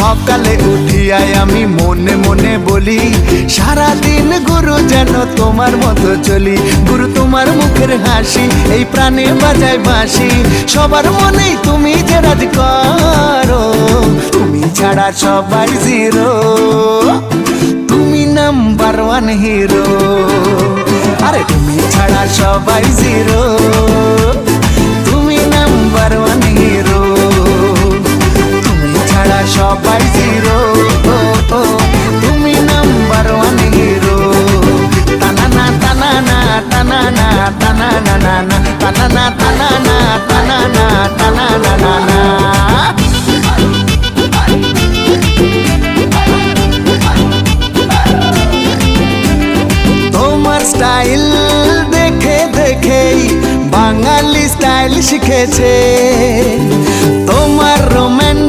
সকালে উঠিয়াই আমি মনে মনে বলি, সারাদিন গুরু যেন তোমার মতো চলি, গুরু তোমার মুখের হাসি, এই প্রাণে বাজায় বাঁশি। সবার মনেই তুমি যে রাজ করো, তুমি ছাড়া সবাই জিরো। তুমি নাম্বার ওয়ান হিরো আরে তুমি ছাড়া সবাই জিরো। তোমার স্টাইল দেখে দেখেই বাঙালি স্টাইল শিখেছে।